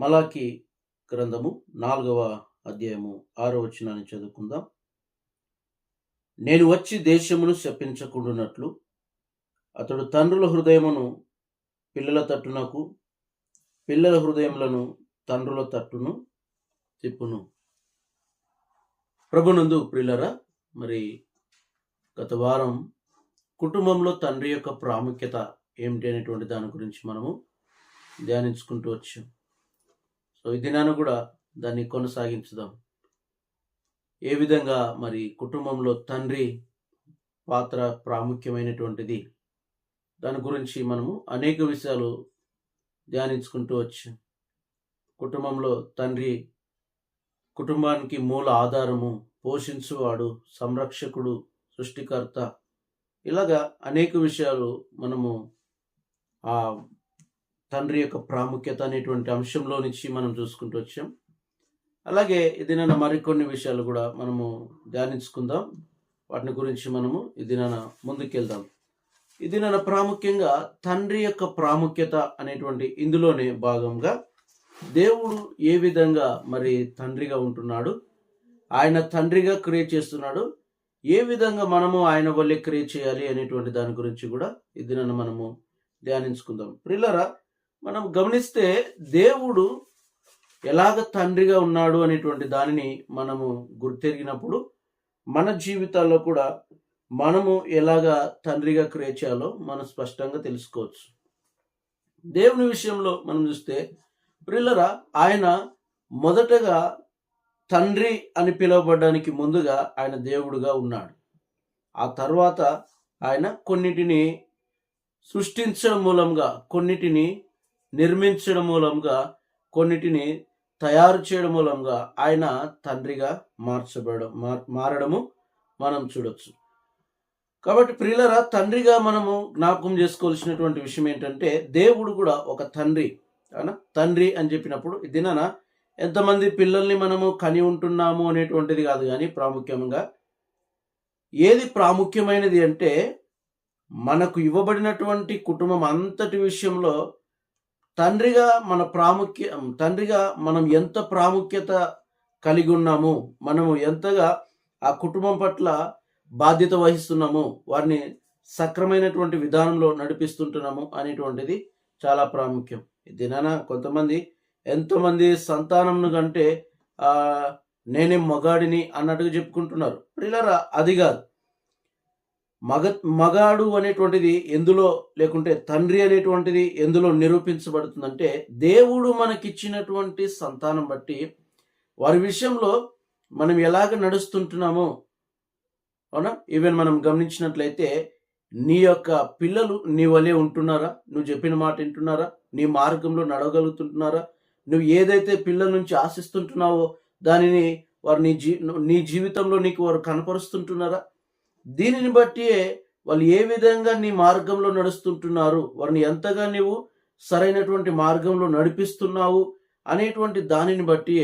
మలాకి గ్రంథము నాలుగవ అధ్యాయము ఆరో వచనాన్ని చదువుకుందాం. నేను వచ్చి దేశమును శపించకుండునట్లు అతడు తండ్రుల హృదయమును పిల్లల తట్టునకు పిల్లల హృదయములను తండ్రుల తట్టును తిప్పును. ప్రభునందు ప్రిల్లరా మరి గత వారం కుటుంబంలో తండ్రి యొక్క ప్రాముఖ్యత ఏమిటి అనేటువంటి దాని గురించి మనము ధ్యానించుకుంటూ వచ్చాం. సో ఈ దినాన్ని కూడా దాన్ని కొనసాగించుదాం. ఏ విధంగా మరి కుటుంబంలో తండ్రి పాత్ర ప్రాముఖ్యమైనటువంటిది దాని గురించి మనము అనేక విషయాలు ధ్యానించుకుంటూ వచ్చాం. కుటుంబంలో తండ్రి కుటుంబానికి మూల ఆధారము పోషించువాడు సంరక్షకుడు సృష్టికర్త. ఇలాగా అనేక విషయాలు మనము ఆ తండ్రి యొక్క ప్రాముఖ్యత అనేటువంటి అంశంలో నుంచి మనం చూసుకుంటూ వచ్చాం. అలాగే ఇది నన్ను మరికొన్ని విషయాలు కూడా మనము ధ్యానించుకుందాం. వాటిని గురించి మనము ఇది దినాన ముందుకెళ్దాం. ఇది నన్న ప్రాముఖ్యంగా తండ్రి యొక్క ప్రాముఖ్యత అనేటువంటి ఇందులోనే భాగంగా దేవుడు ఏ విధంగా మరి తండ్రిగా ఉంటున్నాడు ఆయన తండ్రిగా క్రియేట్ చేస్తున్నాడు ఏ విధంగా మనము ఆయన వల్లే క్రియేట్ చేయాలి అనేటువంటి దాని గురించి కూడా ఇది నన్ను మనము ధ్యానించుకుందాం. ప్రిల్లరా మనం గమనిస్తే దేవుడు ఎలాగ తండ్రిగా ఉన్నాడు అనేటువంటి దానిని మనము గుర్తెరిగినప్పుడు మన జీవితాల్లో కూడా మనము ఎలాగా తండ్రిగా క్రియేట్ చేయాలో మనం స్పష్టంగా తెలుసుకోవచ్చు. దేవుని విషయంలో మనం చూస్తే ప్రిల్లరా ఆయన మొదటగా తండ్రి అని పిలువబడడానికి ముందుగా ఆయన దేవుడుగా ఉన్నాడు. ఆ తర్వాత ఆయన కొన్నిటిని సృష్టించడం మూలంగా కొన్నిటిని నిర్మించడం మూలంగా కొన్నిటిని తయారు చేయడం మూలంగా ఆయన తండ్రిగా మార్చబడడం మారడము మనం చూడొచ్చు. కాబట్టి ప్రియులరా తండ్రిగా మనము జ్ఞాపకం చేసుకోవాల్సినటువంటి విషయం ఏంటంటే దేవుడు కూడా ఒక తండ్రి అవునా? తండ్రి అని చెప్పినప్పుడు దినన ఎంతమంది పిల్లల్ని మనము కని ఉంటున్నాము అనేటువంటిది కాదు కానీ ప్రాముఖ్యంగా ఏది ప్రాముఖ్యమైనది అంటే మనకు ఇవ్వబడినటువంటి కుటుంబం అంతటి విషయంలో తండ్రిగా మన ప్రాముఖ్య తండ్రిగా మనం ఎంత ప్రాముఖ్యత కలిగి ఉన్నాము మనము ఎంతగా ఆ కుటుంబం పట్ల బాధ్యత వహిస్తున్నాము వారిని సక్రమైనటువంటి విధానంలో నడిపిస్తుంటున్నాము అనేటువంటిది చాలా ప్రాముఖ్యం. దినాన కొంతమంది ఎంతోమంది సంతానంను కంటే నేనే మగాడిని అన్నట్టుగా చెప్పుకుంటున్నారు. ప్రిలరా అది కాదు. మగ మగాడు అనేటువంటిది ఎందులో లేకుంటే తండ్రి అనేటువంటిది ఎందులో నిరూపించబడుతుందంటే దేవుడు మనకిచ్చినటువంటి సంతానం బట్టి వారి విషయంలో మనం ఎలాగ నడుస్తుంటున్నామో అవునా? ఈవెన్ మనం గమనించినట్లయితే నీ యొక్క పిల్లలు నీ వలే ఉంటున్నారా? నువ్వు చెప్పిన మాట వింటున్నారా? నీ మార్గంలో నడవగలుగుతుంటున్నారా? నువ్వు ఏదైతే పిల్లల నుంచి ఆశిస్తుంటున్నావో దానిని వారు నీ జీ నీ జీవితంలో నీకు వారు కనపరుస్తుంటున్నారా? దీనిని బట్టి వాళ్ళు ఏ విధంగా నీ మార్గంలో నడుస్తుంటున్నారు? వారిని ఎంతగా నీవు సరైనటువంటి మార్గంలో నడిపిస్తున్నావు? అనేటువంటి దానిని బట్టి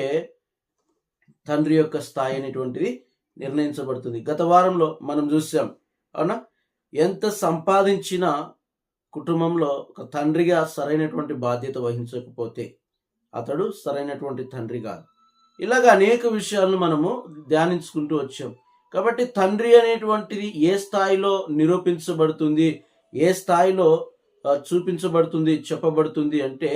తండ్రి యొక్క స్థాయి అనేటువంటిది నిర్ణయించబడుతుంది. గత వారంలో మనం చూసాం అవునా? ఎంత సంపాదించినా కుటుంబంలో ఒక తండ్రిగా సరైనటువంటి బాధ్యత వహించకపోతే అతడు సరైనటువంటి తండ్రి కాదు. ఇలాగ అనేక విషయాలను మనము ధ్యానించుకుంటూ వచ్చాం. కాబట్టి తండ్రి అనేటువంటిది ఏ స్థాయిలో నిరూపించబడుతుంది ఏ స్థాయిలో చూపించబడుతుంది చెప్పబడుతుంది అంటే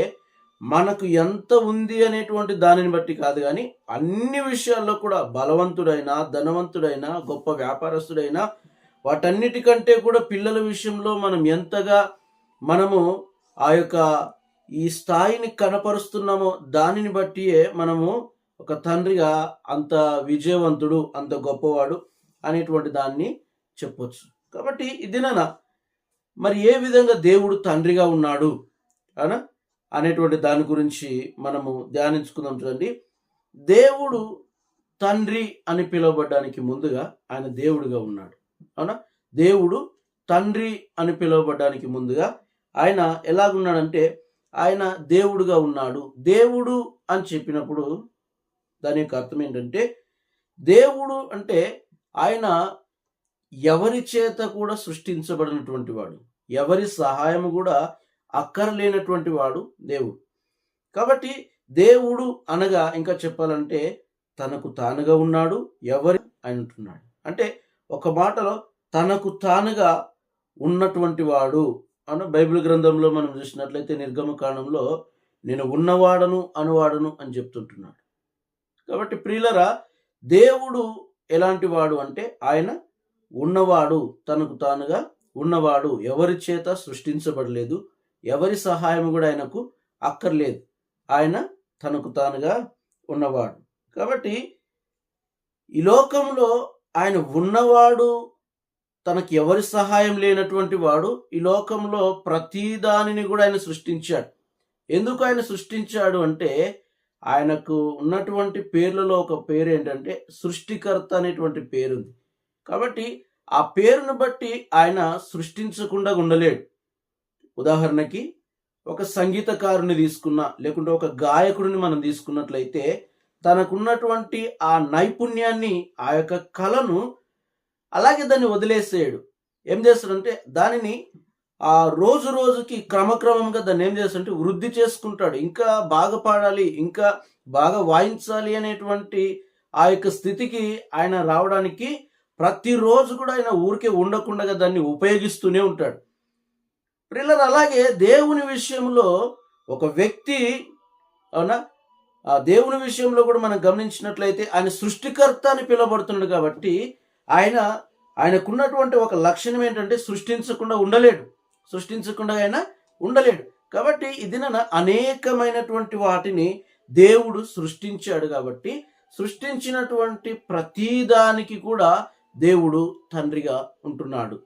మనకు ఎంత ఉంది అనేటువంటి దానిని బట్టి కాదు కానీ అన్ని విషయాల్లో కూడా బలవంతుడైనా ధనవంతుడైనా గొప్ప వ్యాపారస్తుడైనా వాటన్నిటికంటే కూడా పిల్లల విషయంలో మనం ఎంతగా మనము ఆ యొక్క ఈ స్థాయిని కనపరుస్తున్నామో దానిని బట్టియే మనము ఒక తండ్రిగా అంత విజయవంతుడు అంత గొప్పవాడు అనేటువంటి దాన్ని చెప్పొచ్చు. కాబట్టి ఇదినా మరి ఏ విధంగా దేవుడు తండ్రిగా ఉన్నాడు? అనా అనేటువంటి దాని గురించి మనము ధ్యానించుకుందాం చూడండి. దేవుడు తండ్రి అని పిలువబడ్డానికి ముందుగా ఆయన దేవుడుగా ఉన్నాడు. అవునా? దేవుడు తండ్రి అని పిలువబడడానికి ముందుగా ఆయన ఎలాగున్నాడంటే ఆయన దేవుడుగా ఉన్నాడు. దేవుడు అని చెప్పినప్పుడు దాని యొక్క అర్థం ఏంటంటే దేవుడు అంటే ఆయన ఎవరి చేత కూడా సృష్టించబడినటువంటి వాడు ఎవరి సహాయం కూడా అక్కరలేనటువంటి వాడు దేవుడు. కాబట్టి దేవుడు అనగా ఇంకా చెప్పాలంటే తనకు తానుగా ఉన్నాడు ఎవరి ఆయన ఉంటున్నాడు. అంటే ఒక మాటలో తనకు తానుగా ఉన్నటువంటి వాడు అన్న బైబిల్ గ్రంథంలో మనం చూసినట్లయితే నిర్గమకాండంలో నేను ఉన్నవాడను అనువాడను అని చెప్తుంటున్నాడు. కాబట్టి ప్రియులరా దేవుడు ఎలాంటి వాడు అంటే ఆయన ఉన్నవాడు తనకు తానుగా ఉన్నవాడు. ఎవరి చేత సృష్టించబడలేదు ఎవరి సహాయం కూడా ఆయనకు అక్కర్లేదు. ఆయన తనకు తానుగా ఉన్నవాడు. కాబట్టి ఈ లోకంలో ఆయన ఉన్నవాడు తనకి ఎవరి సహాయం లేనటువంటి వాడు ఈ లోకంలో ప్రతి దానిని కూడా ఆయన సృష్టించాడు. ఎందుకు ఆయన సృష్టించాడు అంటే ఆయనకు ఉన్నటువంటి పేర్లలో ఒక పేరు ఏంటంటే సృష్టికర్త అనేటువంటి పేరుంది. కాబట్టి ఆ పేరును బట్టి ఆయన సృష్టించకుండా ఉండలేడు. ఉదాహరణకి ఒక సంగీతకారుని తీసుకున్నా లేకుంటే ఒక గాయకుడిని మనం తీసుకున్నట్లయితే తనకున్నటువంటి ఆ నైపుణ్యాన్ని ఆ యొక్క కళను అలాగే దాన్ని వదిలేసేయడు. ఏం చేస్తాడంటే దానిని ఆ రోజు రోజుకి క్రమక్రమంగా దాన్ని ఏం చేస్తుంటే వృద్ధి చేసుకుంటాడు. ఇంకా బాగా పాడాలి ఇంకా బాగా వాయించాలి అనేటువంటి ఆ యొక్క స్థితికి ఆయన రావడానికి ప్రతిరోజు కూడా ఆయన ఊరికే ఉండకుండా దాన్ని ఉపయోగిస్తూనే ఉంటాడు. పిల్లలు అలాగే దేవుని విషయంలో ఒక వ్యక్తి అవునా? ఆ దేవుని విషయంలో కూడా మనం గమనించినట్లయితే ఆయన సృష్టికర్త అని పిలువబడుతున్నాడు కాబట్టి ఆయన ఆయనకున్నటువంటి ఒక లక్షణం ఏంటంటే సృష్టించకుండా ఉండలేడు. సృష్టించకుండా ఆయన ఉండలేడు. కాబట్టి ఇది అనేకమైనటువంటి వాటిని దేవుడు సృష్టించాడు కాబట్టి సృష్టించినటువంటి ప్రతిదానికి కూడా దేవుడు తండ్రిగా ఉంటున్నాడు.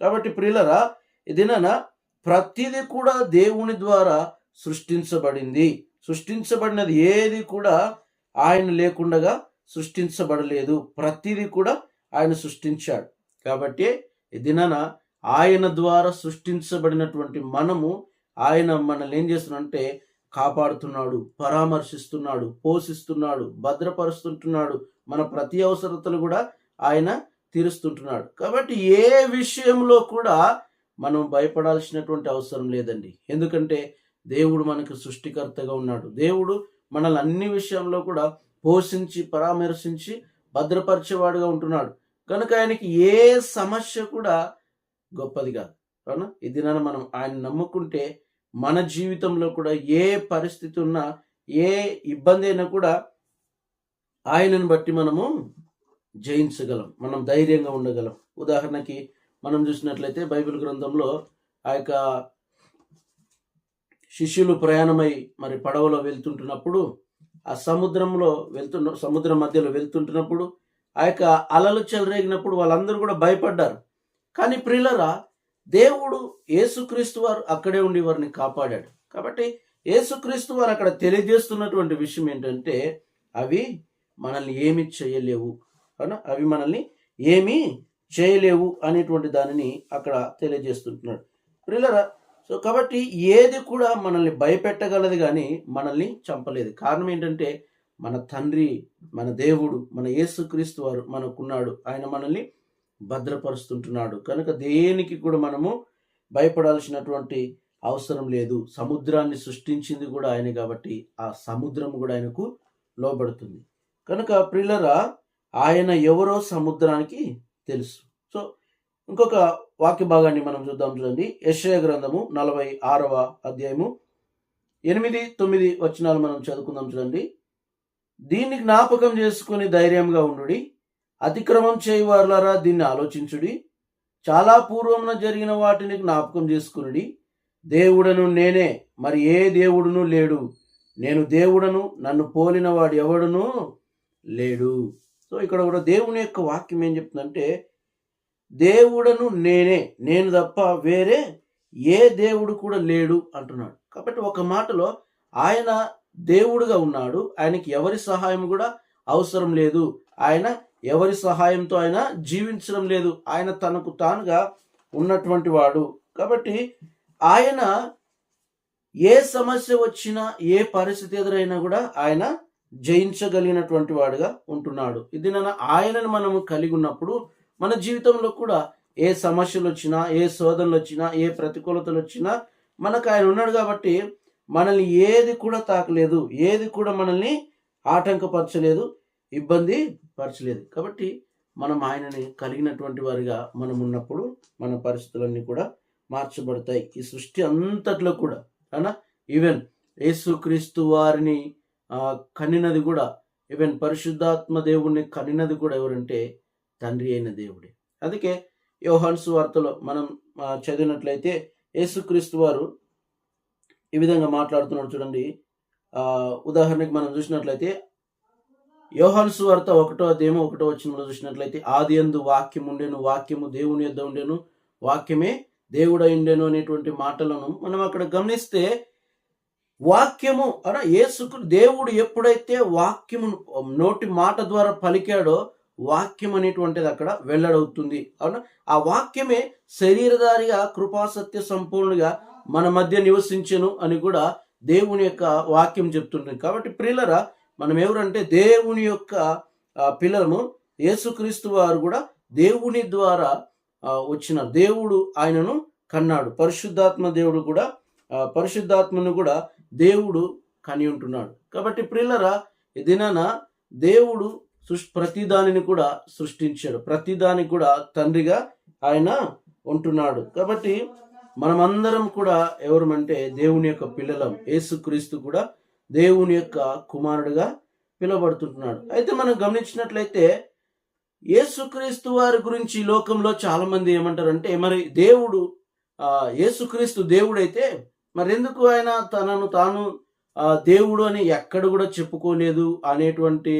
కాబట్టి ప్రియులరా ఇదినన ప్రతిది కూడా దేవుని ద్వారా సృష్టించబడింది. సృష్టించబడినది ఏది కూడా ఆయన లేకుండగా సృష్టించబడలేదు. ప్రతిది కూడా ఆయన సృష్టించాడు. కాబట్టి దినన ఆయన ద్వారా సృష్టించబడినటువంటి మనము ఆయన మనల్ని ఏం చేస్తున్నాడంటే కాపాడుతున్నాడు పరామర్శిస్తున్నాడు పోషిస్తున్నాడు భద్రపరుస్తుంటున్నాడు మన ప్రతి అవసరతలు కూడా ఆయన తీరుస్తుంటున్నాడు. కాబట్టి ఏ విషయంలో కూడా మనం భయపడాల్సినటువంటి అవసరం లేదండి. ఎందుకంటే దేవుడు మనకు సృష్టికర్తగా ఉన్నాడు. దేవుడు మనల్ని అన్ని విషయంలో కూడా పోషించి పరామర్శించి భద్రపరిచేవాడుగా ఉంటున్నాడు. కనుక ఆయనకి ఏ సమస్య కూడా గొప్పది కాదు. అవునా? ఈ దినాన మనం ఆయన నమ్ముకుంటే మన జీవితంలో కూడా ఏ పరిస్థితి ఉన్నా ఏ ఇబ్బంది అయినా కూడా ఆయనను బట్టి మనము జయించగలం. మనం ధైర్యంగా ఉండగలం. ఉదాహరణకి మనం చూసినట్లయితే బైబిల్ గ్రంథంలో ఆ యొక్క శిష్యులు ప్రయాణమై మరి పడవలో వెళ్తుంటున్నప్పుడు ఆ సముద్రంలో వెళ్తున్న సముద్రం మధ్యలో వెళ్తుంటున్నప్పుడు ఆ యొక్క అలలు చెలరేగినప్పుడు వాళ్ళందరూ కూడా భయపడ్డారు. కానీ ప్రిలరా దేవుడు యేసుక్రీస్తు వారు అక్కడే ఉండి వారిని కాపాడాడు. కాబట్టి యేసుక్రీస్తు వారు అక్కడ తెలియజేస్తున్నటువంటి విషయం ఏంటంటే అవి మనల్ని ఏమి చేయలేవు. అవునా? అవి మనల్ని ఏమీ చేయలేవు అనేటువంటి దానిని అక్కడ తెలియజేస్తుంటున్నాడు. ప్రిలరా సో కాబట్టి ఏది కూడా మనల్ని భయపెట్టగలదు కానీ మనల్ని చంపలేదు. కారణం ఏంటంటే మన తండ్రి మన దేవుడు మన యేసుక్రీస్తు వారు మనకున్నాడు. ఆయన మనల్ని భద్రపరుస్తుంటున్నాడు. కనుక దేనికి కూడా మనము భయపడాల్సినటువంటి అవసరం లేదు. సముద్రాన్ని సృష్టించింది కూడా ఆయన కాబట్టి ఆ సముద్రం కూడా ఆయనకు లోబడుతుంది. కనుక ప్రిల్లరా ఆయన ఎవరో సముద్రానికి తెలుసు. సో ఇంకొక వాక్య భాగాన్ని మనం చూద్దాం చూడండి. యశ్వయ గ్రంథము నలభై ఆరవ అధ్యాయము ఎనిమిది తొమ్మిది వచనాలు మనం చదువుకుందాం చూడండి. దీన్ని జ్ఞాపకం చేసుకుని ధైర్యంగా ఉండుడి. అతిక్రమం చేయవారులరా దీన్ని ఆలోచించుడి. చాలా పూర్వమున జరిగిన వాటిని జ్ఞాపకం చేసుకునుడి. దేవుడను నేనే మరి ఏ దేవుడును లేడు. నేను దేవుడను నన్ను పోలిన వాడు ఎవడును లేడు. సో ఇక్కడ కూడా దేవుని యొక్క వాక్యం ఏం చెప్తుందంటే దేవుడను నేనే నేను తప్ప వేరే ఏ దేవుడు కూడా లేడు అంటున్నాడు. కాబట్టి ఒక మాటలో ఆయన దేవుడుగా ఉన్నాడు. ఆయనకి ఎవరి సహాయం కూడా అవసరం లేదు. ఆయన ఎవరి సహాయంతో ఆయన జీవించడం లేదు. ఆయన తనకు తానుగా ఉన్నటువంటి వాడు. కాబట్టి ఆయన ఏ సమస్య వచ్చినా ఏ పరిస్థితి ఎదురైనా కూడా ఆయన జయించగలిగినటువంటి వాడుగా ఉంటున్నాడు. ఇది నన్న ఆయనను మనము కలిగి ఉన్నప్పుడు మన జీవితంలో కూడా ఏ సమస్యలు వచ్చినా ఏ శోధనలు వచ్చినా ఏ ప్రతికూలతలు వచ్చినా మనకు ఆయన ఉన్నాడు కాబట్టి మనల్ని ఏది కూడా తాకలేదు. ఏది కూడా మనల్ని ఆటంకపరచలేదు. ఇబ్బంది పరచలేదు. కాబట్టి మనం ఆయనని కలిగినటువంటి వారిగా మనం ఉన్నప్పుడు మన పరిస్థితులన్నీ కూడా మార్చబడతాయి. ఈ సృష్టి అంతట్లో కూడా అనా? ఈవెన్ యేసుక్రీస్తు వారిని కనినది కూడా ఈవెన్ పరిశుద్ధాత్మ దేవుణ్ణి కనినది కూడా ఎవరంటే తండ్రి అయిన దేవుడే. అందుకే యోహాన్స్ వార్తలో మనం చదివినట్లయితే యేసుక్రీస్తు వారు ఈ విధంగా మాట్లాడుతున్నాడు చూడండి. ఉదాహరణకి మనం చూసినట్లయితే యోహాన్స్ వార్త ఒకటో అధ్యాయం ఒకటో వచ్చిన చూసినట్లయితే ఆది ఎందు వాక్యం ఉండేను వాక్యము దేవుని యొద్ద ఉండేను వాక్యమే దేవుడై ఉండేను అనేటువంటి మాటలను మనం అక్కడ గమనిస్తే వాక్యము అన యేసుకు దేవుడు ఎప్పుడైతే వాక్యము నోటి మాట ద్వారా పలికాడో వాక్యం అనేటువంటిది అక్కడ వెల్లడవుతుంది. అవునా? ఆ వాక్యమే శరీరధారిగా కృపాసత్య సంపూర్ణగా మన మధ్య నివసించెను అని కూడా దేవుని యొక్క వాక్యం చెప్తుంది కాబట్టి ప్రియులరా మనం ఎవరంటే దేవుని యొక్క ఆ, పిల్లలము. యేసుక్రీస్తు వారు కూడా దేవుని ద్వారా వచ్చిన దేవుడు ఆయనను కన్నాడు. పరిశుద్ధాత్మ దేవుడు కూడా పరిశుద్ధాత్మను కూడా దేవుడు కని ఉంటున్నాడు. కాబట్టి ప్రిల్లరా ఈ దినాన దేవుడు సృష్ ప్రతిదానిని కూడా సృష్టించాడు. ప్రతిదానికి కూడా తండ్రిగా ఆయన ఉంటున్నాడు. కాబట్టి మనమందరం కూడా ఎవరమంటే దేవుని యొక్క పిల్లలం. యేసుక్రీస్తు కూడా దేవుని యొక్క కుమారుడుగా పిలువబడుతుంటున్నాడు. అయితే మనం గమనించినట్లయితే యేసుక్రీస్తు వారి గురించి ఈ లోకంలో చాలా మంది ఏమంటారంటే మరి దేవుడు ఆ యేసుక్రీస్తు దేవుడైతే మరి ఎందుకు ఆయన తనను తాను ఆ, దేవుడు అని ఎక్కడ కూడా చెప్పుకోలేదు అనేటువంటి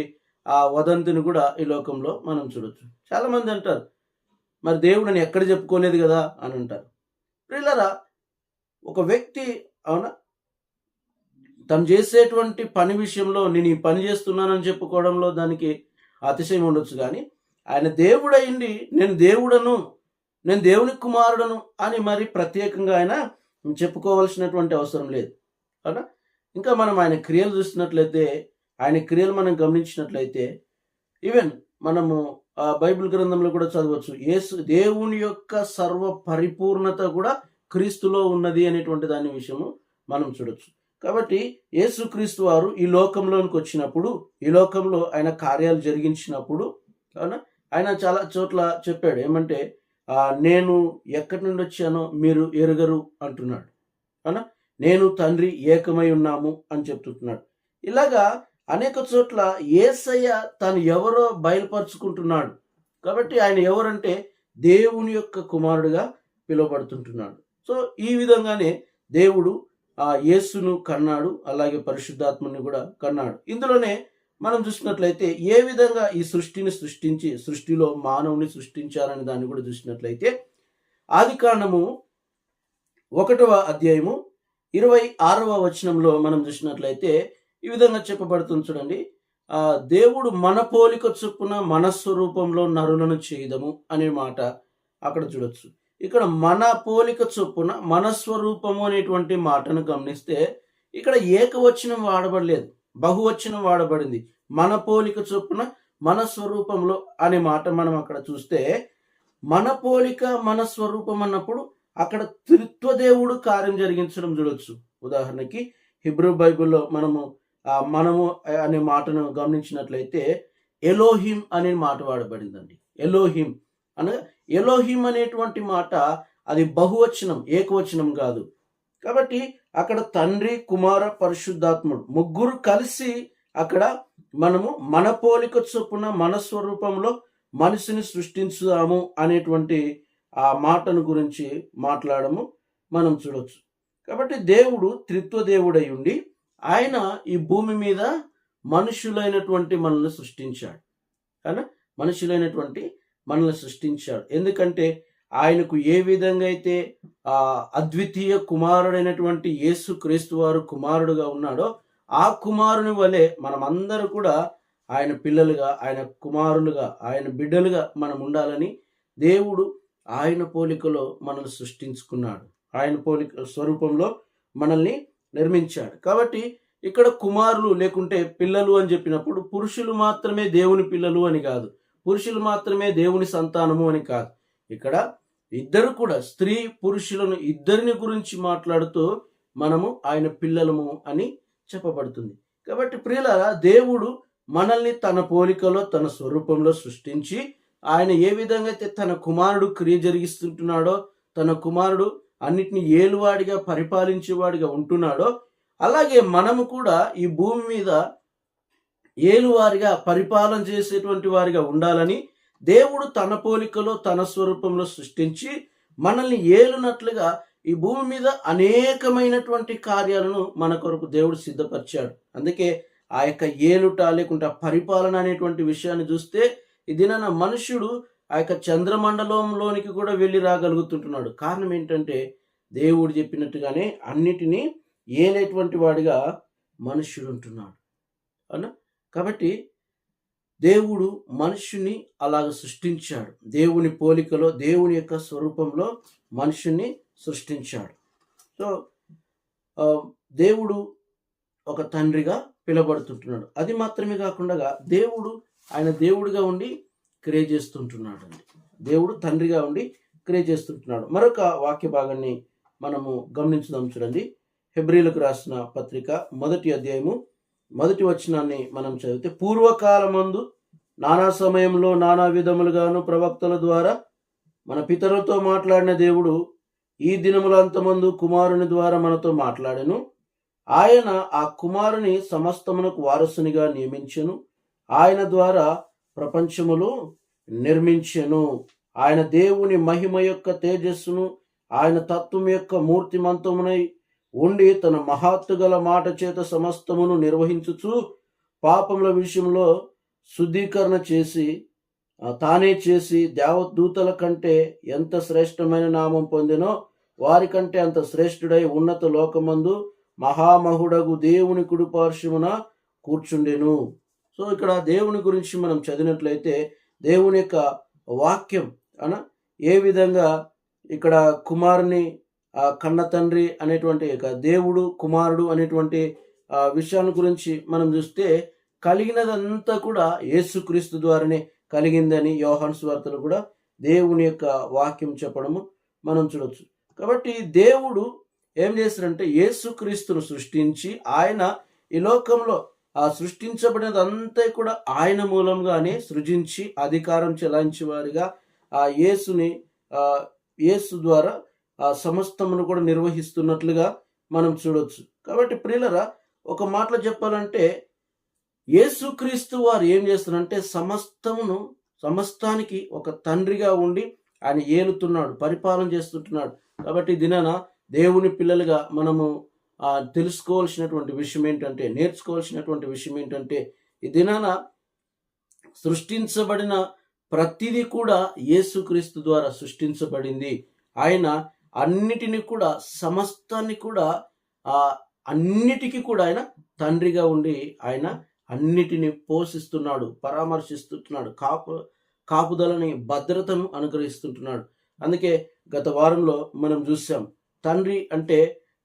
ఆ వదంతిని కూడా ఈ లోకంలో మనం చూడొచ్చు. చాలా మంది అంటారు మరి దేవుడు అని ఎక్కడ చెప్పుకోలేదు కదా అని అంటారు. ప్రిల్లరా ఒక వ్యక్తి అవునా? తను చేసేటువంటి పని విషయంలో నేను ఈ పని చేస్తున్నానని చెప్పుకోవడంలో దానికి అతిశయం ఉండొచ్చు కానీ ఆయన దేవుడయింది నేను దేవుడను నేను దేవుని కుమారుడను అని మరి ప్రత్యేకంగా ఆయన చెప్పుకోవాల్సినటువంటి అవసరం లేదు. అవునా? ఇంకా మనం ఆయన క్రియలు చూసినట్లయితే ఆయన క్రియలు మనం గమనించినట్లయితే ఈవెన్ మనము ఆ బైబిల్ గ్రంథంలో కూడా చదవచ్చు యేసు దేవుని యొక్క సర్వ పరిపూర్ణత కూడా క్రీస్తులో ఉన్నది అనేటువంటి దాని విషయము మనం చూడొచ్చు. కాబట్టి యేసుక్రీస్తు వారు ఈ లోకంలోనికి వచ్చినప్పుడు ఈ లోకంలో ఆయన కార్యాలు జరిగించినప్పుడు అవునా? ఆయన చాలా చోట్ల చెప్పాడు ఏమంటే నేను ఎక్కడి నుండి వచ్చానో మీరు ఎరుగరు అంటున్నాడు. అవునా? నేను తండ్రి ఏకమై ఉన్నాము అని చెప్తున్నాడు. ఇలాగా అనేక చోట్ల ఏసయ్య తను ఎవరో బయలుపరుచుకుంటున్నాడు. కాబట్టి ఆయన ఎవరంటే దేవుని యొక్క కుమారుడుగా పిలువబడుతుంటున్నాడు. సో ఈ విధంగానే దేవుడు ఆ యేసును కన్నాడు అలాగే పరిశుద్ధాత్మని కూడా కన్నాడు. ఇందులోనే మనం చూసినట్లయితే ఏ విధంగా ఈ సృష్టిని సృష్టించి సృష్టిలో మానవుని సృష్టించారని దాన్ని కూడా చూసినట్లయితే ఆది కారణము ఒకటవ అధ్యాయము ఇరవై ఆరవ వచనంలో మనం చూసినట్లయితే ఈ విధంగా చెప్పబడుతుంది చూడండి. ఆ దేవుడు మన పోలిక చొప్పున మన స్వరూపంలో నరులను చేయదము అనే మాట అక్కడ చూడొచ్చు. ఇక్కడ మన పోలిక చొప్పున మనస్వరూపము అనేటువంటి మాటను గమనిస్తే ఇక్కడ ఏకవచనం వాడబడలేదు బహువచనం వాడబడింది. మన పోలిక చొప్పున మన స్వరూపంలో అనే మాట మనం అక్కడ చూస్తే మన పోలిక మన స్వరూపం అన్నప్పుడు అక్కడ త్రిత్వదేవుడు కార్యం జరిగించడం చూడొచ్చు. ఉదాహరణకి హిబ్రూ బైబిల్లో మనము ఆ మనము అనే మాటను గమనించినట్లయితే ఎలోహిం అనే మాట వాడబడిందండి. ఎలోహిం అనగా ఎలోహిం అనేటువంటి మాట అది బహువచనం ఏకవచనం కాదు. కాబట్టి అక్కడ తండ్రి కుమార పరిశుద్ధాత్ముడు ముగ్గురు కలిసి అక్కడ మనము మన పోలిక చొప్పున మన స్వరూపంలో మనిషిని సృష్టించుదాము అనేటువంటి ఆ మాటను గురించి మాట్లాడము మనం చూడవచ్చు కాబట్టి దేవుడు త్రిత్వ దేవుడై ఉండి ఆయన ఈ భూమి మీద మనుషులైనటువంటి మనల్ని సృష్టించాడు. కానీ మనుషులైనటువంటి మనల్ని సృష్టించాడు. ఎందుకంటే ఆయనకు ఏ విధంగా అయితే ఆ అద్వితీయ కుమారుడైనటువంటి యేసు క్రీస్తు వారు కుమారుడుగా ఉన్నాడో ఆ కుమారుని వలె మనమందరూ కూడా ఆయన పిల్లలుగా ఆయన కుమారులుగా ఆయన బిడ్డలుగా మనం ఉండాలని దేవుడు ఆయన పోలికలో మనల్ని సృష్టించుకున్నాడు. ఆయన పోలిక స్వరూపంలో మనల్ని నిర్మించాడు. కాబట్టి ఇక్కడ కుమారులు లేకుంటే పిల్లలు అని చెప్పినప్పుడు పురుషులు మాత్రమే దేవుని పిల్లలు అని కాదు. పురుషులు మాత్రమే దేవుని సంతానము అని కాదు. ఇక్కడ ఇద్దరు కూడా స్త్రీ పురుషులను ఇద్దరిని గురించి మాట్లాడుతూ మనము ఆయన పిల్లలము అని చెప్పబడుతుంది. కాబట్టి ప్రియుల దేవుడు మనల్ని తన పోలికలో తన స్వరూపంలో సృష్టించి ఆయన ఏ విధంగా అయితే తన కుమారుడు క్రియ జరిగిస్తుంటున్నాడో తన కుమారుడు అన్నిటిని ఏలువాడిగా పరిపాలించేవాడిగా ఉంటున్నాడో అలాగే మనము కూడా ఈ భూమి మీద ఏలువారిగా పరిపాలన చేసేటువంటి వారిగా ఉండాలని దేవుడు తన పోలికలో తన స్వరూపంలో సృష్టించి మనల్ని ఏలునట్లుగా ఈ భూమి మీద అనేకమైనటువంటి కార్యాలను మన కొరకు దేవుడు సిద్ధపరిచాడు. అందుకే ఆ యొక్క ఏలుట లేకుంటే పరిపాలన అనేటువంటి విషయాన్ని చూస్తే ఈ దినాన మనుష్యుడు ఆ యొక్క చంద్రమండలంలోనికి కూడా వెళ్ళి రాగలుగుతుంటున్నాడు. కారణం ఏంటంటే దేవుడు చెప్పినట్టుగానే అన్నిటినీ ఏలేటువంటి వాడిగా మనుష్యుడు ఉంటున్నాడు. అవునా? కాబట్టి దేవుడు మనుషుని అలాగ సృష్టించాడు. దేవుని పోలికలో దేవుని యొక్క స్వరూపంలో మనుషుని సృష్టించాడు. సో దేవుడు ఒక తండ్రిగా పిలబడుతుంటున్నాడు అది మాత్రమే కాకుండా దేవుడు ఆయన దేవుడిగా ఉండి క్రియ చేస్తుంటున్నాడు అండి దేవుడు తండ్రిగా ఉండి క్రియ చేస్తుంటున్నాడు. మరొక వాక్య భాగాన్ని మనము గమనించుదాం చూడండి. హెబ్రిలకు రాసిన పత్రిక మొదటి అధ్యాయము మొదటి వచనాన్ని మనం చదివితే పూర్వకాలమందు నానా సమయంలో నానా విధములుగాను ప్రవక్తల ద్వారా మన పితరులతో మాట్లాడిన దేవుడు ఈ దినములంతమందు కుమారుని ద్వారా మనతో మాట్లాడెను. ఆయన ఆ కుమారుని సమస్తమునకు వారసునిగా నియమించెను. ఆయన ద్వారా ప్రపంచములు నిర్మించెను. ఆయన దేవుని మహిమ యొక్క తేజస్సును ఆయన తత్వం యొక్క మూర్తిమంతమునై ఉండి తన మహాత్తుగల మాట చేత సమస్తమును నిర్వహించుచు పాపముల విషయంలో శుద్ధీకరణ చేసి తానే చేసి దేవదూతల కంటే ఎంత శ్రేష్టమైన నామం పొందినో వారికంటే అంత శ్రేష్ఠుడై ఉన్నత లోకమందు మహామహుడగు దేవుని కుడిపార్శ్వమున కూర్చుండెను. సో ఇక్కడ దేవుని గురించి మనం చదివినట్లయితే దేవుని యొక్క వాక్యం అన? ఏ విధంగా ఇక్కడ కుమారుని కన్న తండ్రి అనేటువంటి యొక్క దేవుడు కుమారుడు అనేటువంటి ఆ, విషయాల గురించి మనం చూస్తే కలిగినదంతా కూడా యేసుక్రీస్తు ద్వారానే కలిగిందని యోహాన్ వార్తలు కూడా దేవుని యొక్క వాక్యం చెప్పడము మనం చూడవచ్చు కాబట్టి దేవుడు ఏం చేశారంటే యేసుక్రీస్తును సృష్టించి ఆయన ఈ లోకంలో ఆ సృష్టించబడినదంతా కూడా ఆయన మూలంగానే సృజించి అధికారం చెలాయించే వారిగా ఆ యేసుని ఆ యేసు ద్వారా ఆ సమస్తమును కూడా నిర్వహిస్తున్నట్లుగా మనం చూడొచ్చు. కాబట్టి ప్రియులరా ఒక మాటలో చెప్పాలంటే యేసుక్రీస్తు వారు ఏం చేస్తున్నారంటే సమస్తమును సమస్తానికి ఒక తండ్రిగా ఉండి ఆయన ఏలుతున్నాడు పరిపాలన చేస్తుంటున్నాడు. కాబట్టి ఈ దినాన దేవుని పిల్లలుగా మనము ఆ, తెలుసుకోవాల్సినటువంటి విషయం ఏంటంటే నేర్చుకోవాల్సినటువంటి విషయం ఏంటంటే ఈ దినాన సృష్టించబడిన ప్రతిదీ కూడా యేసుక్రీస్తు ద్వారా సృష్టించబడింది. ఆయన అన్నిటిని కూడా సమస్తాన్ని కూడా ఆ అన్నిటికీ కూడా ఆయన తండ్రిగా ఉండి ఆయన అన్నిటిని పోషిస్తున్నాడు పరామర్శిస్తున్నాడు కాపు కాపుదలని భద్రతను అనుగ్రహిస్తుంటున్నాడు. అందుకే గత వారంలో మనం చూసాం తండ్రి అంటే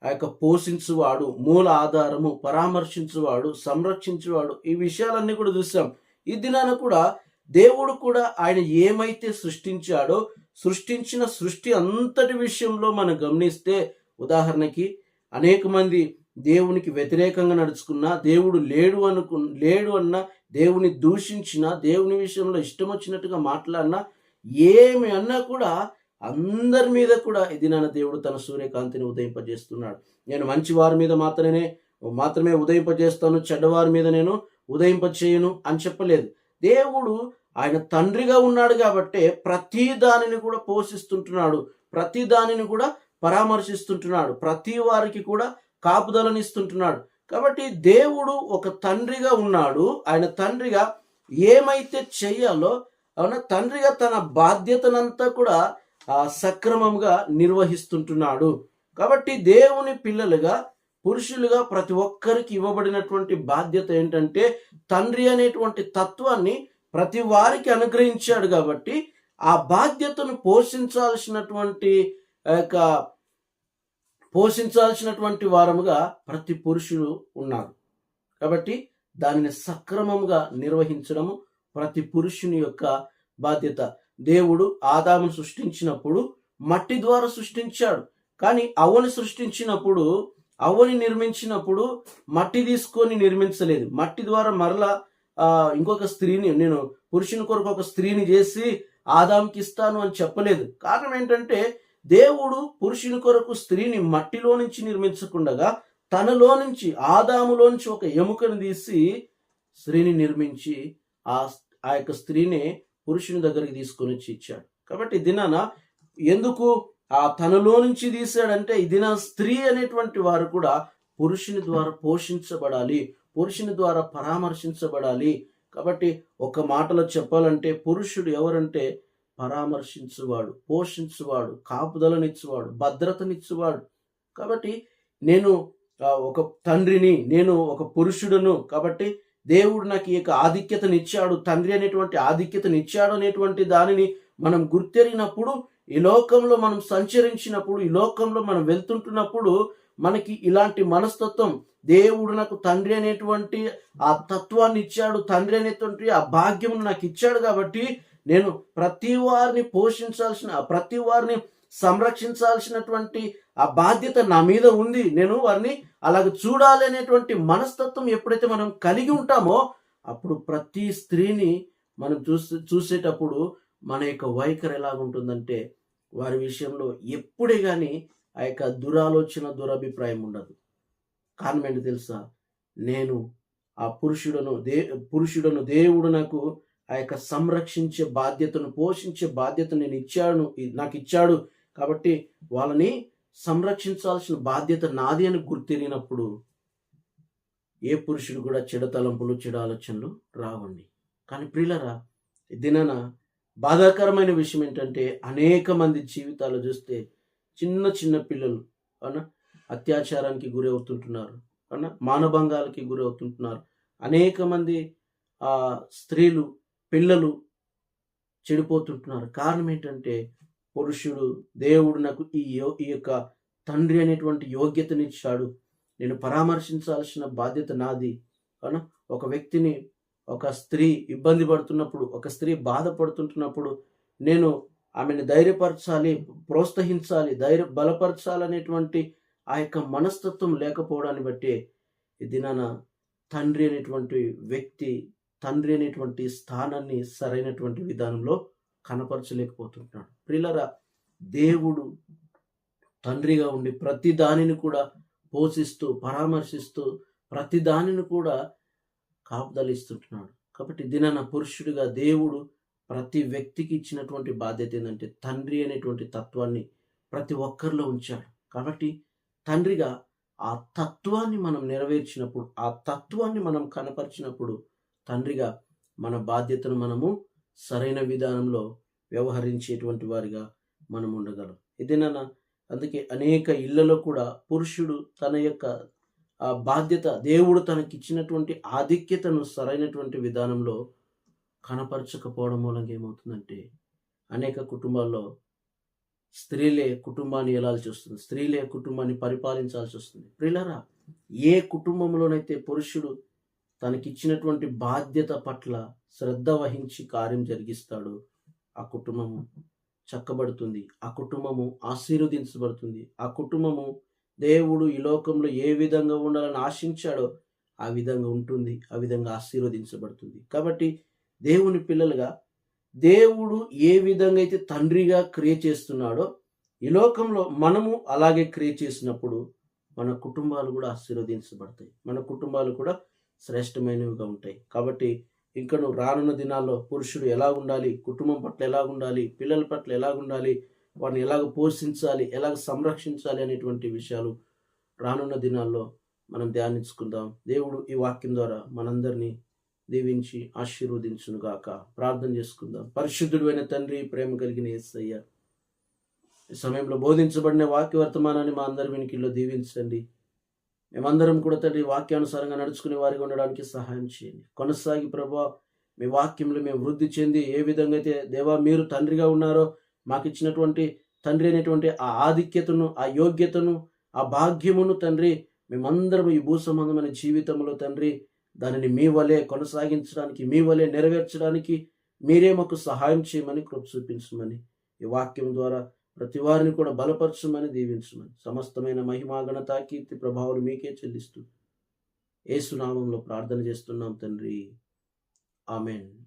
ఆ యొక్క పోషించువాడు మూల ఆధారము పరామర్శించువాడు సంరక్షించువాడు ఈ విషయాలన్నీ కూడా చూసాం. ఈ దినాన కూడా దేవుడు కూడా ఆయన ఏమైతే సృష్టించాడో సృష్టించిన సృష్టి అంతటి విషయంలో మనం గమనిస్తే ఉదాహరణకి అనేక మంది దేవునికి వ్యతిరేకంగా నడుచుకున్నా దేవుడు లేడు అనుకు లేడు అన్న దేవుని దూషించిన దేవుని విషయంలో ఇష్టం వచ్చినట్టుగా మాట్లాడినా ఏమి అన్నా కూడా అందరి మీద కూడా ఇది నాన్న దేవుడు తన సూర్యకాంతిని ఉదయింపజేస్తున్నాడు. నేను మంచి వారి మీద మాత్రమే మాత్రమే ఉదయింపజేస్తాను చెడ్డవారి మీద నేను ఉదయింపచేయను అని చెప్పలేదు. దేవుడు ఆయన తండ్రిగా ఉన్నాడు కాబట్టి ప్రతి దానిని కూడా పోషిస్తుంటున్నాడు. ప్రతి దానిని కూడా పరామర్శిస్తుంటున్నాడు. ప్రతి వారికి కూడా కాపుదలనిస్తుంటున్నాడు. కాబట్టి దేవుడు ఒక తండ్రిగా ఉన్నాడు. ఆయన తండ్రిగా ఏమైతే చెయ్యాలో అవునా తండ్రిగా తన బాధ్యతనంతా కూడా ఆ, సక్రమంగా నిర్వహిస్తుంటున్నాడు. కాబట్టి దేవుని పిల్లలుగా పురుషులుగా ప్రతి ఒక్కరికి ఇవ్వబడినటువంటి బాధ్యత ఏంటంటే తండ్రి అనేటువంటి తత్వాన్ని ప్రతి వారికి అనుగ్రహించాడు కాబట్టి ఆ బాధ్యతను పోషించాల్సినటువంటి ఆ యొక్క పోషించాల్సినటువంటి వారముగా ప్రతి పురుషుడు ఉన్నారు కాబట్టి దానిని సక్రమంగా నిర్వహించడము ప్రతి పురుషుని యొక్క బాధ్యత. దేవుడు ఆదామును సృష్టించినప్పుడు మట్టి ద్వారా సృష్టించాడు. కానీ అవని సృష్టించినప్పుడు అవ్వని నిర్మించినప్పుడు మట్టి తీసుకొని నిర్మించలేదు. మట్టి ద్వారా మరలా ఇంకొక స్త్రీని నేను పురుషుని కొరకు ఒక స్త్రీని చేసి ఆదాంకి ఇస్తాను అని చెప్పలేదు. కారణం ఏంటంటే దేవుడు పురుషుని కొరకు స్త్రీని మట్టిలో నుంచి నిర్మించకుండగా తనలో నుంచి ఆదాములో నుంచి ఒక ఎముకను తీసి స్త్రీని నిర్మించి ఆ ఆ యొక్క స్త్రీని పురుషుని దగ్గరికి తీసుకొని వచ్చి ఇచ్చాడు. కాబట్టి దినాన ఎందుకు ఆ తనలో నుంచి తీశాడంటే ఇది దిన స్త్రీ అనేటువంటి వారు కూడా పురుషుని ద్వారా పోషించబడాలి. పురుషుని ద్వారా పరామర్శించబడాలి. కాబట్టి ఒక మాటలో చెప్పాలంటే పురుషుడు ఎవరంటే పరామర్శించువాడు పోషించువాడు కాపుదలనిచ్చువాడు భద్రతనిచ్చువాడు. కాబట్టి నేను ఒక తండ్రిని నేను ఒక పురుషుడును కాబట్టి దేవుడు నాకు ఈ యొక్క ఆధిక్యతనిచ్చాడు. తండ్రి అనేటువంటి ఆధిక్యతనిచ్చాడు అనేటువంటి దానిని మనం గుర్తెరిగినప్పుడు ఈ లోకంలో మనం సంచరించినప్పుడు ఈ లోకంలో మనం వెళ్తుంటున్నప్పుడు మనకి ఇలాంటి మనస్తత్వం దేవుడు నాకు తండ్రి అనేటువంటి ఆ తత్వాన్ని ఇచ్చాడు తండ్రి అనేటువంటి ఆ భాగ్యం నాకు ఇచ్చాడు కాబట్టి నేను ప్రతి వారిని పోషించాల్సిన ప్రతి వారిని సంరక్షించాల్సినటువంటి ఆ బాధ్యత నా మీద ఉంది. నేను వారిని అలాగ చూడాలి అనేటువంటి మనస్తత్వం ఎప్పుడైతే మనం కలిగి ఉంటామో అప్పుడు ప్రతి స్త్రీని మనం చూసే చూసేటప్పుడు మన యొక్క వైఖరి ఎలాగుంటుందంటే వారి విషయంలో ఎప్పుడే కానీ ఆ యొక్క దురాలోచన దురభిప్రాయం ఉండదు. కారణం ఏంటి తెలుసా? నేను ఆ పురుషుడను దే పురుషుడను దేవుడు నాకు ఆ యొక్క సంరక్షించే బాధ్యతను పోషించే బాధ్యత నేను ఇచ్చాను నాకు ఇచ్చాడు. కాబట్టి వాళ్ళని సంరక్షించాల్సిన బాధ్యత నాది అని గుర్తిరిగినప్పుడు ఏ పురుషుడు కూడా చెడు తలంపులు చెడు ఆలోచనలు రావండి. కానీ ప్రియులరా ఈ దినాన బాధాకరమైన విషయం ఏంటంటే అనేక మంది జీవితాలు చూస్తే చిన్న చిన్న పిల్లలు అవునా? అత్యాచారానికి గురి అవుతుంటున్నారు అన్న మానభంగాలకి గురి అవుతుంటున్నారు. అనేక మంది స్త్రీలు పిల్లలు చెడిపోతుంటున్నారు. కారణం ఏంటంటే పురుషుడు దేవుడు నాకు ఈ యో- ఈ యొక్క తండ్రి అనేటువంటి యోగ్యతనిచ్చాడు. నేను పరామర్శించాల్సిన బాధ్యత నాది అవునా ఒక వ్యక్తిని ఒక స్త్రీ ఇబ్బంది పడుతున్నప్పుడు ఒక స్త్రీ బాధపడుతుంటున్నప్పుడు నేను ఆమెను ధైర్యపరచాలి ప్రోత్సహించాలి ధైర్య బలపరచాలనేటువంటి ఆ యొక్క మనస్తత్వం లేకపోవడాన్ని బట్టి ఈ దినాన తండ్రి అనేటువంటి వ్యక్తి తండ్రి అనేటువంటి స్థానాన్ని సరైనటువంటి విధానంలో కనపరచలేకపోతుంటున్నాడు. ప్రిలరా దేవుడు తండ్రిగా ఉండి ప్రతి దానిని కూడా పోషిస్తూ పరామర్శిస్తూ ప్రతి దానిని కూడా కాపుదలిస్తుంటున్నాడు. కాబట్టి దినాన పురుషుడిగా దేవుడు ప్రతి వ్యక్తికి ఇచ్చినటువంటి బాధ్యత ఏంటంటే తండ్రి అనేటువంటి తత్వాన్ని ప్రతి ఒక్కరిలో ఉంచాడు. కాబట్టి తండ్రిగా ఆ తత్వాన్ని మనం నెరవేర్చినప్పుడు ఆ తత్వాన్ని మనం కనపరిచినప్పుడు తండ్రిగా మన బాధ్యతను మనము సరైన విధానంలో వ్యవహరించేటువంటి వారిగా మనం ఉండగలం. ఇదేనా అందుకే అనేక ఇళ్ళలో కూడా పురుషుడు తన యొక్క ఆ బాధ్యత దేవుడు తనకిచ్చినటువంటి ఆధిక్యతను సరైనటువంటి విధానంలో కనపరచకపోవడం మూలంగా ఏమవుతుందంటే అనేక కుటుంబాల్లో స్త్రీలే కుటుంబాన్ని ఏలాల్సి వస్తుంది స్త్రీలే కుటుంబాన్ని పరిపాలించాల్సి వస్తుంది. ప్రిలరా ఏ కుటుంబంలోనైతే పురుషుడు తనకిచ్చినటువంటి బాధ్యత పట్ల శ్రద్ధ వహించి కార్యం జరిగిస్తాడో ఆ కుటుంబము చక్కబడుతుంది ఆ కుటుంబము ఆశీర్వదించబడుతుంది ఆ కుటుంబము దేవుడు ఈ లోకంలో ఏ విధంగా ఉండాలని ఆశించాడో ఆ విధంగా ఉంటుంది ఆ విధంగా ఆశీర్వదించబడుతుంది. కాబట్టి దేవుని పిల్లలుగా దేవుడు ఏ విధంగా అయితే తండ్రిగా క్రియ చేస్తున్నాడో ఈ లోకంలో మనము అలాగే క్రియ చేసినప్పుడు మన కుటుంబాలు కూడా ఆశీర్వదించబడతాయి. మన కుటుంబాలు కూడా శ్రేష్టమైనవిగా ఉంటాయి. కాబట్టి ఇంకా నువ్వు రానున్న దినాల్లో పురుషుడు ఎలా ఉండాలి? కుటుంబం పట్ల ఎలా ఉండాలి? పిల్లల పట్ల ఎలా ఉండాలి? వారిని ఎలాగ పోషించాలి? ఎలాగ సంరక్షించాలి అనేటువంటి విషయాలు రానున్న దినాల్లో మనం ధ్యానించుకుందాం. దేవుడు ఈ వాక్యం ద్వారా మనందరినీ దీవించి ఆశీర్వదించును గాక ప్రార్థన చేసుకుందాం. పరిశుద్ధుడైన తండ్రి ప్రేమ కలిగిన యేసయ్య ఈ సమయంలో బోధించబడిన వాక్య వర్తమానాన్ని మా అందరి వెనుకల్లో దీవించండి. మేమందరం కూడా తండ్రి వాక్యానుసారంగా నడుచుకునే వారిగా ఉండడానికి సహాయం చేయండి. కొనసాగి ప్రభా మీ వాక్యంలో మేము వృద్ధి చెంది ఏ విధంగా అయితే దేవా మీరు తండ్రిగా ఉన్నారో మాకు ఇచ్చినటువంటి తండ్రి అనేటువంటి ఆ ఆధిక్యతను ఆ యోగ్యతను ఆ భాగ్యమును తండ్రి మేమందరం ఈ భూ సంబంధమైన జీవితంలో తండ్రి దానిని మీ వలె కొనసాగించడానికి మీ వలె నెరవేర్చడానికి మీరే మాకు సహాయం చేయమని కృప చూపించమని ఈ వాక్యం ద్వారా ప్రతి వారిని కూడా బలపరచమని దీవించమని సమస్తమైన మహిమా ఘనత కీర్తి ప్రభావాలు మీకే చెల్లిస్తూ ఏసునామంలో ప్రార్థన చేస్తున్నాం తండ్రి. ఆమెన్.